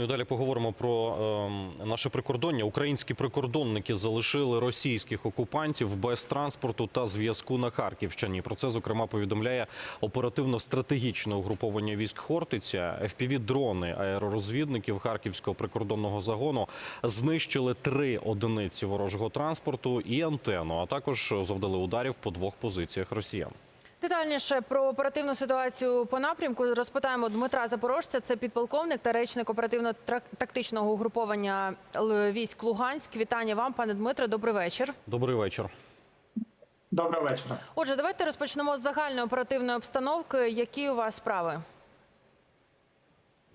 Ну і далі поговоримо про ем, наше прикордоння. Українські прикордонники залишили російських окупантів без транспорту та зв'язку на Харківщині. Про це зокрема повідомляє оперативно-стратегічне угруповання військ Хортиця. fpv дрони аеророзвідників харківського прикордонного загону знищили три одиниці ворожого транспорту і антенну, а також завдали ударів по двох позиціях росіян. Детальніше про оперативну ситуацію по напрямку розпитаємо Дмитра Запорожця. Це підполковник та речник оперативно-тактичного угруповання військ Луганськ. Вітання вам, пане Дмитре. Добрий вечір. Добрий вечір. Доброго вечора. Отже, давайте розпочнемо з загальної оперативної обстановки. Які у вас справи?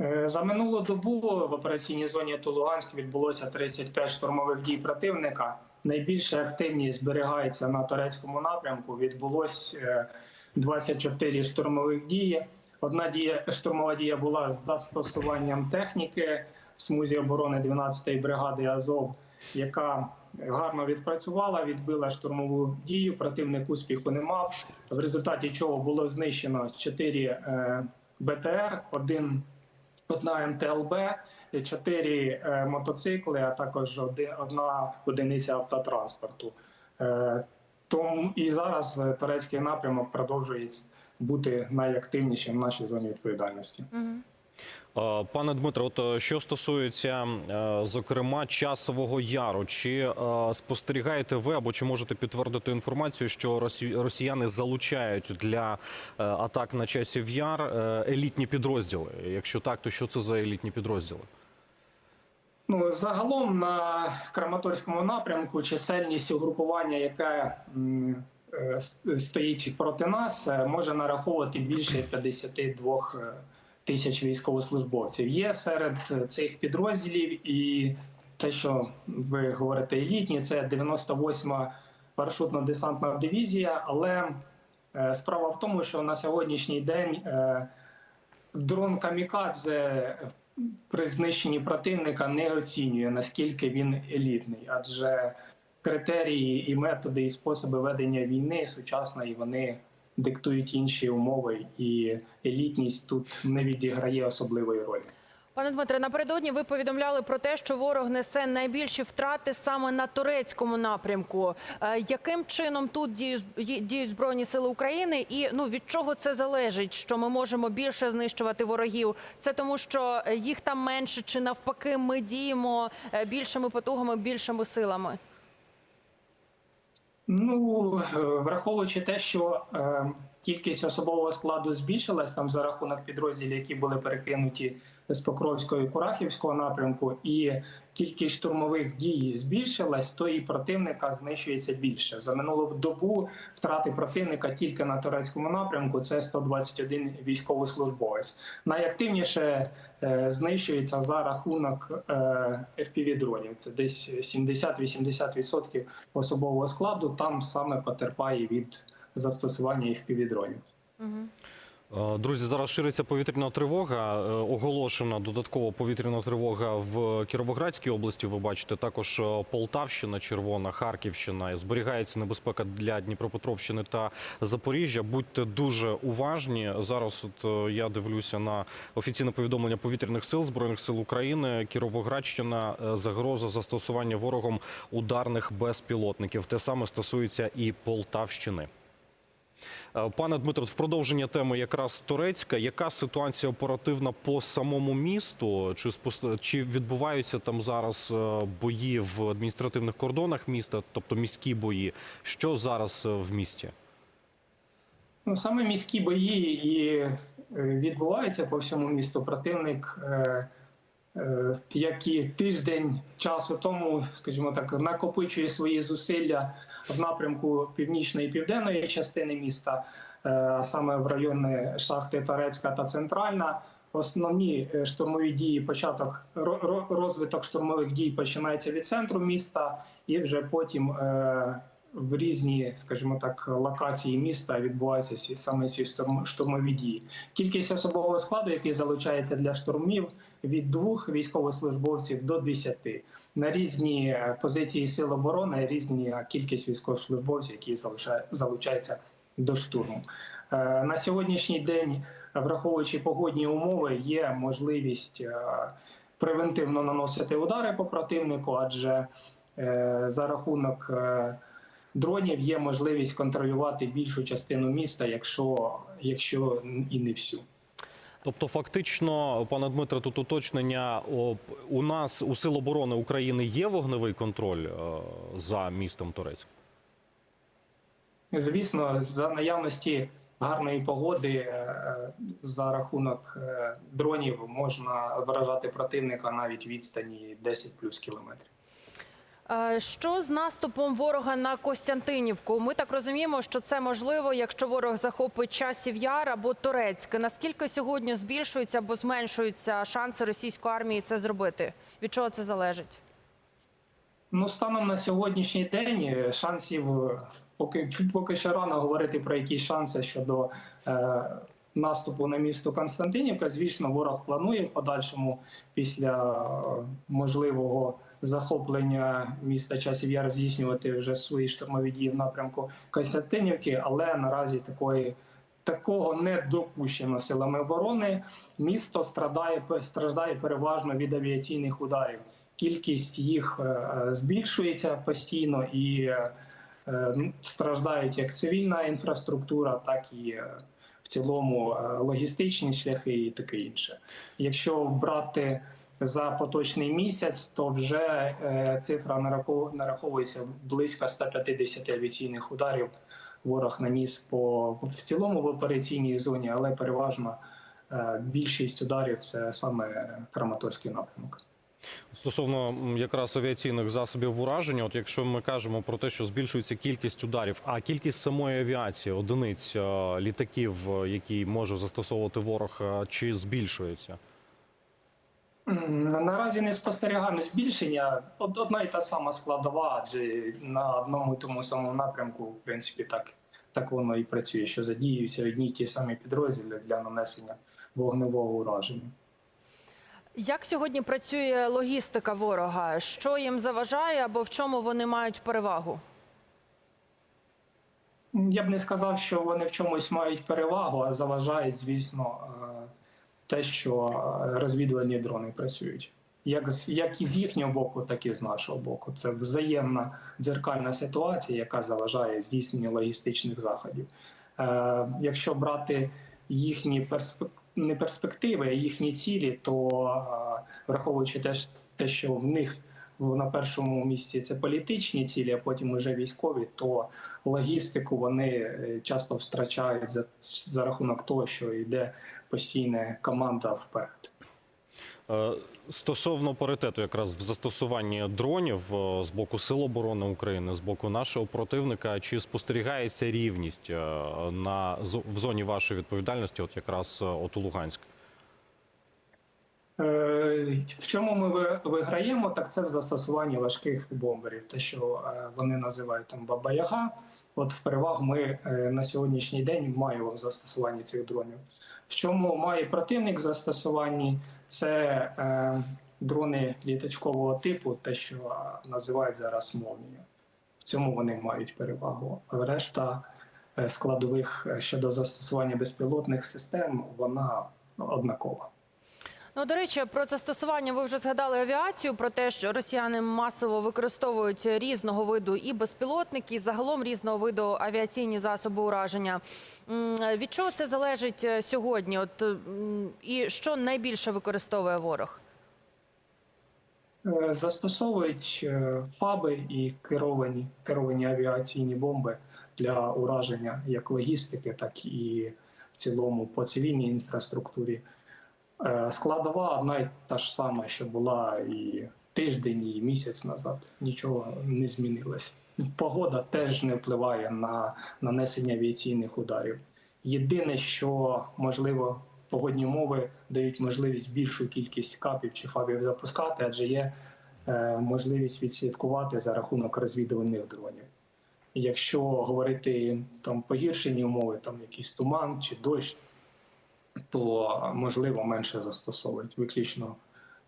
Е, За минулу добу в операційній зоні Тулуганськ відбулося 35 штурмових дій противника. Найбільша активність зберігається на турецькому напрямку. Відбулось е, 24 штурмових дії. Одна дія штурмова дія була з застосуванням техніки в смузі оборони 12-ї бригади Азов, яка гарно відпрацювала, відбила штурмову дію. Противник успіху не мав. В результаті чого було знищено 4 БТР, один одна МТЛБ, чотири е, мотоцикли, а також одна одиниця автотранспорту. Тому і зараз е, турецький напрямок продовжує бути найактивнішим в нашій зоні відповідальності. Е, Пане Дмитро, от е, що стосується зокрема часового яру, чи спостерігаєте ви або чи можете підтвердити інформацію, що росі- росіяни залучають для атак на часів яр елітні підрозділи? Якщо так, то що це за елітні підрозділи? Ну загалом на Краматорському напрямку чисельність угрупування, яке стоїть проти нас, е, може нараховувати більше 52 е, тисяч військовослужбовців. Є серед цих підрозділів і те, що ви говорите, елітні, це 98-ма парашутно-десантна дивізія. Але е, справа в тому, що на сьогоднішній день дрон Камікадзе при знищенні противника не оцінює наскільки він елітний, адже критерії і методи і способи ведення війни сучасної вони диктують інші умови, і елітність тут не відіграє особливої ролі. Пане Дмитре, напередодні ви повідомляли про те, що ворог несе найбільші втрати саме на турецькому напрямку. Е, Яким чином тут діють, збройні сили України, і ну від чого це залежить? Що ми можемо більше знищувати ворогів? Це тому, що їх там менше, чи навпаки, ми діємо е, більшими потугами, більшими силами? Ну е, враховуючи те, що кількість особового складу збільшилась там за рахунок підрозділів, які були перекинуті з Покровського і Курахівського напрямку, і кількість штурмових дій збільшилась, то і противника знищується більше. За минулу добу втрати противника тільки на турецькому напрямку це 121 військовослужбовець. Найактивніше е, знищується за рахунок е, fpv дронів. Це десь 70-80% особового складу. Там саме потерпає від застосування fpv дронів. Е, Друзі, зараз шириться повітряна тривога. Е, Оголошена додаткова повітряна тривога в Кіровоградській області. Ви бачите, також е, Полтавщина, Червона, Харківщина. Зберігається небезпека для Дніпропетровщини та Запоріжжя. Будьте дуже уважні. Зараз от я дивлюся на офіційне повідомлення повітряних сил збройних сил України. Кіровоградщина загроза застосування ворогом ударних безпілотників. Те саме стосується і Полтавщини. Е, Пане Дмитро, в продовження теми якраз турецька. Яка ситуація оперативна по самому місту? Чи чи відбуваються там зараз е, бої в адміністративних кордонах міста, тобто міські бої? Що зараз е, в місті? Ну, саме міські бої і відбуваються по всьому місту. Противник, як і тиждень часу тому, скажімо так, накопичує свої зусилля в напрямку північної і південної частини міста, е, саме в райони шахти Торецька та Центральна. Основні е, штурмові дії, початок ро- ро- розвиток штурмових дій починається від центру міста, і вже потім е, в різні, скажімо так, локації міста відбуваються ці- саме ці штурмові дії. Кількість особового складу, який залучається для штурмів, від двох військовослужбовців до десяти. На різні е, позиції сил оборони різні кількість військовослужбовців, які залучаються до штурму. Е, На сьогоднішній день, враховуючи погодні умови, є можливість е, превентивно наносити удари по противнику, адже е, за рахунок е, дронів є можливість контролювати більшу частину міста, якщо, якщо і не всю. Тобто, фактично, пане Дмитре, тут уточнення у нас у Сил оборони України є вогневий контроль е, за містом Торецьк? Звісно, за наявності гарної погоди е, за рахунок е, дронів можна вражати противника навіть відстані 10 плюс кілометрів. Е, Що з наступом ворога на Костянтинівку? Ми так розуміємо, що це можливо, якщо ворог захопить часів яр або Торецьк. Наскільки сьогодні збільшуються або зменшуються шанси російської армії це зробити? Від чого це залежить? Ну, станом на сьогоднішній день е, шансів е, поки, поки що рано говорити про якісь шанси щодо е, наступу на місто Константинівка. Звісно, ворог планує в подальшому після можливого захоплення міста часів яр здійснювати вже свої штурмові дії в напрямку Константинівки, але наразі такої. Такого не допущено силами оборони. Місто страдає страждає переважно від авіаційних ударів кількість їх е, збільшується постійно і е, страждають як цивільна інфраструктура, так і е, в цілому логістичні шляхи і таке інше. Якщо брати за поточний місяць, то вже е, цифра нарахов- нараховується близько 150 авіаційних ударів. Ворог наніс по в цілому в операційній зоні, але переважно е, більшість ударів це саме Краматорський напрямок. Стосовно якраз авіаційних засобів ураження, от якщо ми кажемо про те, що збільшується кількість ударів, а кількість самої авіації, одиниць е, літаків, які може застосовувати ворог, чи збільшується? Наразі не спостерігаємо збільшення. Одна і та сама складова, адже на одному і тому самому напрямку, в принципі, так, так воно і працює, що задіюються одні й ті самі підрозділи для нанесення вогневого ураження. Як сьогодні працює логістика ворога? Що їм заважає або в чому вони мають перевагу? Я б не сказав, що вони в чомусь мають перевагу, а заважають, звісно, е, те, що е, розвідувальні дрони працюють. Як з як з їхнього боку, так і з нашого боку. Це взаємна дзеркальна ситуація, яка заважає здійсненню логістичних заходів. Е, якщо брати їхні перспек... не перспективи, а їхні цілі, то е, враховуючи теж те, що в них на першому місці це політичні цілі, а потім уже військові, то логістику вони е, часто втрачають за, за рахунок того, що йде постійна команда вперед. Е, Стосовно паритету, якраз в застосуванні дронів е, з боку Сил оборони України, з боку нашого противника, чи спостерігається рівність е, на в зоні вашої відповідальності, от якраз от у Луганськ? В чому ми виграємо, так це в застосуванні важких бомберів. Те, що вони називають там Баба-Яга. От в перевагу ми на сьогоднішній день маємо в застосуванні цих дронів. В чому має противник застосуванні, це е, дрони літачкового типу, те, що називають зараз мовнію. В цьому вони мають перевагу. Решта е, складових е, щодо застосування безпілотних систем, вона однакова. Ну, до речі, про застосування ви вже згадали авіацію, про те, що росіяни масово використовують різного виду і безпілотники, і загалом різного виду авіаційні засоби ураження. Від чого це залежить е, сьогодні? От і що найбільше використовує ворог? Е, Застосовують е, фаби і керовані, керовані авіаційні бомби для ураження як логістики, так і в цілому по цивільній інфраструктурі. Е, Складова одна й та ж сама, що була і тиждень, і місяць назад. Нічого не змінилось. Погода теж не впливає на нанесення авіаційних ударів. Єдине, що можливо, погодні умови дають можливість більшу кількість капів чи фабів запускати, адже є е, можливість відслідкувати за рахунок розвідувальних дронів. Якщо говорити там погіршені умови, там якийсь туман чи дощ, то можливо менше застосовують виключно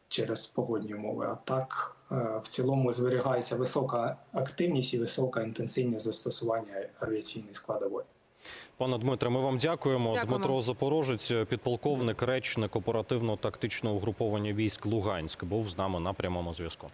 через погодні умови. А так е, в цілому зберігається висока активність і висока інтенсивність застосування авіаційної складової. Пане Дмитре, ми вам дякуємо. Дякуємо. Дмитро Запорожець, підполковник, речник оперативно-тактичного угруповання військ Луганськ, був з нами на прямому зв'язку.